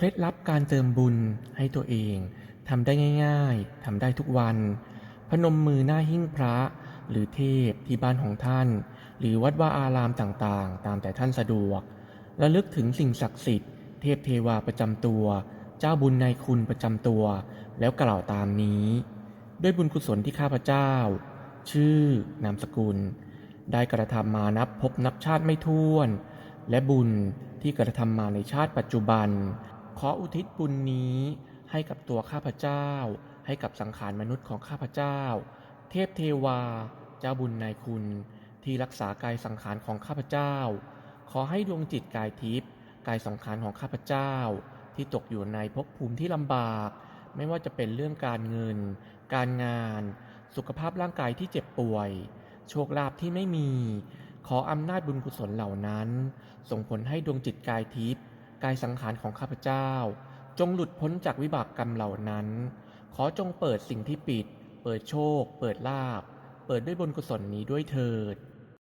เคล็ดลับการเติมบุญให้ตัวเองทำได้ง่ายๆทำได้ทุกวัน พนมมือหน้าหิ้งพระ หรือเทพที่บ้านของท่าน หรือวัดว่าอารามต่างๆ ตามแต่ท่านสะดวกระลึกถึงสิ่งศักดิ์สิทธิ์เทพเทวาประจำตัว เจ้าบุญนายคุณประจำตัว แล้วกล่าวตามนี้ ด้วยบุญกุศลที่ข้าพเจ้า ชื่อนามสกุล ได้กระทำมานับพบนับชาติไม่ถ้วน และบุญที่กระทำมาในชาติปัจจุบัน ขออุทิศบุญนี้ให้กับตัวข้าพเจ้า ให้กับสังขารมนุษย์ของข้าพเจ้า เทพเทวา เจ้าบุญนายคุณ ที่รักษากายสังขารของข้าพเจ้า ขอให้ดวงจิตกายทิพย์กายสังขารของข้าพเจ้า ที่ตกอยู่ในภพภูมิที่ลำบาก ไม่ว่าจะเป็นเรื่องการเงิน การงาน สุขภาพร่างกายที่เจ็บป่วย โชคลาภที่ไม่มี ขออำนาจบุญกุศลเหล่านั้น ส่งผลให้ดวงจิตกายทิพย์ กายสังขารของข้าพเจ้า จงหลุดพ้นจากวิบากกรรมเหล่านั้น ขอจงเปิดสิ่งที่ปิด เปิดโชค เปิดลาภเปิดด้วยบุญกุศลนี้ด้วยเถิด